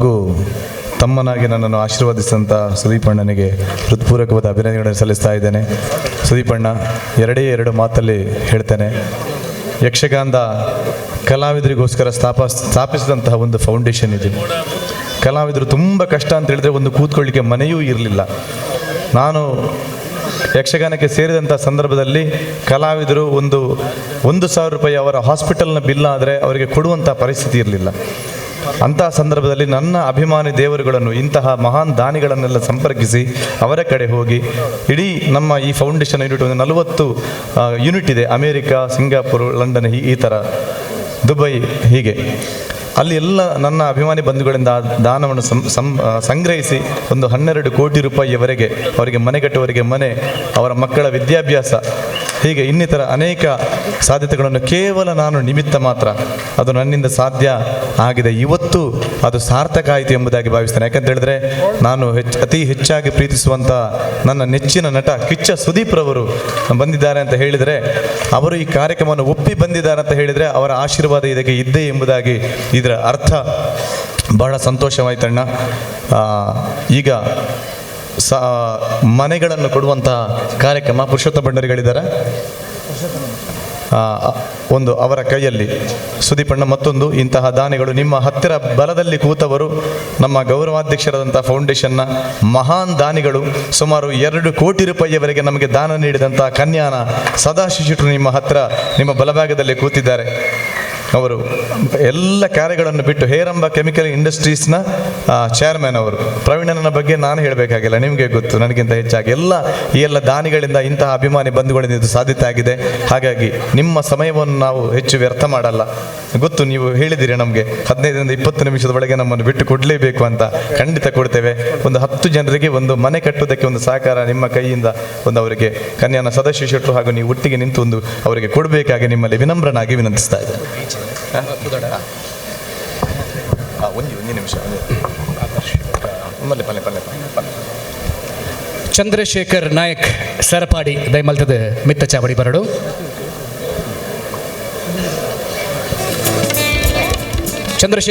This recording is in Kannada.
ಹಾಗೂ ತಮ್ಮನಾಗಿ ನನ್ನನ್ನು ಆಶೀರ್ವದಿಸಿದಂಥ ಸುದೀಪಣ್ಣನಿಗೆ ಹೃತ್ಪೂರ್ವಕವಾದ ಅಭಿನಂದನೆಗಳನ್ನು ಸಲ್ಲಿಸ್ತಾ ಇದ್ದೇನೆ. ಸುದೀಪಣ್ಣ, ಎರಡೇ ಎರಡು ಮಾತಲ್ಲಿ ಹೇಳ್ತೇನೆ. ಯಕ್ಷಗಾನದ ಕಲಾವಿದರಿಗೋಸ್ಕರ ಸ್ಥಾಪ, ಸ್ಥಾಪಿಸಿದಂತಹ ಒಂದು ಫೌಂಡೇಶನ್ ಇದೆ. ಕಲಾವಿದರು ತುಂಬ ಕಷ್ಟ ಅಂತ ಹೇಳಿದ್ರೆ ಒಂದು ಕೂತ್ಕೊಳ್ಳಿಕ್ಕೆ ಮನೆಯೂ ಇರಲಿಲ್ಲ. ನಾನು ಯಕ್ಷಗಾನಕ್ಕೆ ಸೇರಿದಂಥ ಸಂದರ್ಭದಲ್ಲಿ ಕಲಾವಿದರು ಒಂದು ಒಂದು ಸಾವಿರ ರೂಪಾಯಿ ಅವರ ಹಾಸ್ಪಿಟಲ್ನ ಬಿಲ್ ಆದರೆ ಅವರಿಗೆ ಕೊಡುವಂಥ ಪರಿಸ್ಥಿತಿ ಇರಲಿಲ್ಲ. ಅಂತಹ ಸಂದರ್ಭದಲ್ಲಿ ನನ್ನ ಅಭಿಮಾನಿ ದೇವರುಗಳನ್ನು, ಇಂತಹ ಮಹಾನ್ ದಾನಿಗಳನ್ನೆಲ್ಲ ಸಂಪರ್ಕಿಸಿ ಅವರ ಕಡೆ ಹೋಗಿ, ಇಡೀ ನಮ್ಮ ಈ ಫೌಂಡೇಶನ್ ಯೂನಿಟ್ ಒಂದು ನಲವತ್ತು ಯೂನಿಟ್ ಇದೆ, ಅಮೇರಿಕಾ, ಸಿಂಗಾಪುರ್, ಲಂಡನ್ ಈ- ಥರ ದುಬೈ, ಹೀಗೆ. ಅಲ್ಲಿ ಎಲ್ಲ ನನ್ನ ಅಭಿಮಾನಿ ಬಂಧುಗಳಿಂದ ಆ ದಾನವನ್ನು ಸಂ- ಸಂಗ್ರಹಿಸಿ ಒಂದು ಹನ್ನೆರಡು ಕೋಟಿ ರೂಪಾಯಿಯವರೆಗೆ, ಅವರಿಗೆ ಮನೆ ಕಟ್ಟುವವರಿಗೆ ಮನೆ, ಅವರ ಮಕ್ಕಳ ವಿದ್ಯಾಭ್ಯಾಸ ಹೀಗೆ ಇನ್ನಿತರ ಅನೇಕ ಸಾಧ್ಯತೆಗಳನ್ನು ಕೇವಲ ನಾನು ನಿಮಿತ್ತ ಮಾತ್ರ. ಅದು ನನ್ನಿಂದ ಸಾಧ್ಯ ಆಗಿದೆ. ಇವತ್ತು ಅದು ಸಾರ್ಥಕ ಆಯಿತು ಎಂಬುದಾಗಿ ಭಾವಿಸ್ತೇನೆ. ಯಾಕಂತ ಹೇಳಿದ್ರೆ ನಾನು ಹೆಚ್ಚು, ಅತಿ ಹೆಚ್ಚಾಗಿ ಪ್ರೀತಿಸುವಂಥ ನನ್ನ ನೆಚ್ಚಿನ ನಟ ಕಿಚ್ಚ ಸುದೀಪ್ ರವರು ಬಂದಿದ್ದಾರೆ ಅಂತ ಹೇಳಿದರೆ, ಅವರು ಈ ಕಾರ್ಯಕ್ರಮವನ್ನು ಒಪ್ಪಿ ಬಂದಿದ್ದಾರೆ ಅಂತ ಹೇಳಿದರೆ ಅವರ ಆಶೀರ್ವಾದ ಇದಕ್ಕೆ ಇದ್ದೇ ಎಂಬುದಾಗಿ ಇದರ ಅರ್ಥ ಬಹಳ ಸಂತೋಷವಾಯ್ತಣ್ಣ. ಈಗ ಸ ಮನೆಗಳನ್ನು ಕೊಡುವಂತಹ ಕಾರ್ಯಕ್ರಮ ಪುರುಷೋತ್ತ ಭಂಡಾರಿಗಳಿದ್ದಾರೆ. ಒಂದು ಅವರ ಕೈಯಲ್ಲಿ ಸುದೀಪಣ್ಣ ಮತ್ತೊಂದು, ಇಂತಹ ದಾನಿಗಳು ನಿಮ್ಮ ಹತ್ತಿರ ಬಲದಲ್ಲಿ ಕೂತವರು, ನಮ್ಮ ಗೌರವಾಧ್ಯಕ್ಷರಾದಂಥ ಫೌಂಡೇಶನ್ನ ಮಹಾನ್ ದಾನಿಗಳು, ಸುಮಾರು ಎರಡು ಕೋಟಿ ರೂಪಾಯಿಯವರೆಗೆ ನಮಗೆ ದಾನ ನೀಡಿದಂಥ ಕನ್ಯಾನ ಸದಾಶಿಶಿಟ್ರು ನಿಮ್ಮ ಹತ್ತಿರ ನಿಮ್ಮ ಬಲಭಾಗದಲ್ಲಿ ಕೂತಿದ್ದಾರೆ. ಅವರು ಎಲ್ಲ ಕಾರ್ಯಗಳನ್ನು ಬಿಟ್ಟು ಹೇರಂಬ ಕೆಮಿಕಲ್ ಇಂಡಸ್ಟ್ರೀಸ್ನ ಚೇರ್ಮನ್ ಅವರು. ಪ್ರವೀಣನ ಬಗ್ಗೆ ನಾನು ಹೇಳಬೇಕಾಗಿಲ್ಲ, ನಿಮಗೆ ಗೊತ್ತು, ನನಗಿಂತ ಹೆಚ್ಚಾಗಿ. ಎಲ್ಲ, ಈ ಎಲ್ಲ ದಾನಿಗಳಿಂದ ಇಂತಹ ಅಭಿಮಾನಿ ಬಂಧುಗಳಿಂದ ಇದು ಸಾಧ್ಯತೆ ಆಗಿದೆ. ಹಾಗಾಗಿ ನಿಮ್ಮ ಸಮಯವನ್ನು ನಾವು ಹೆಚ್ಚು ವ್ಯರ್ಥ ಮಾಡಲ್ಲ. ಗೊತ್ತು, ನೀವು ಹೇಳಿದಿರಿ ನಮಗೆ, ಹದಿನೈದರಿಂದ ಇಪ್ಪತ್ತು ನಿಮಿಷದ ಒಳಗೆ ನಮ್ಮನ್ನು ಬಿಟ್ಟು ಕೊಡಲೇಬೇಕು ಅಂತ ಖಂಡಿತ ಕೊಡ್ತೇವೆ. ಒಂದು ಹತ್ತು ಜನರಿಗೆ ಒಂದು ಮನೆ ಕಟ್ಟುವುದಕ್ಕೆ ಒಂದು ಸಹಕಾರ ನಿಮ್ಮ ಕೈಯಿಂದ ಒಂದು ಅವರಿಗೆ, ಕನ್ಯಾನ ಸದಸ್ಯ ಶೆಟ್ಟರು ಹಾಗೂ ನೀವು ಒಟ್ಟಿಗೆ ನಿಂತು ಒಂದು ಅವರಿಗೆ ಕೊಡಬೇಕಾಗಿ ನಿಮ್ಮಲ್ಲಿ ವಿನಮ್ರನಾಗಿ ವಿನಂತಿಸ್ತಾ ಒಂದು ನಿಮಿಷ ಚಂದ್ರಶೇಖರ್ ನಾಯಕ್ ಸರಪಾಡಿ ದೈಮಲ್ತದ ಮಿತ್ತ ಚಾವಡಿ ಬರಡು. ಚಂದ್ರಶೇಖರ್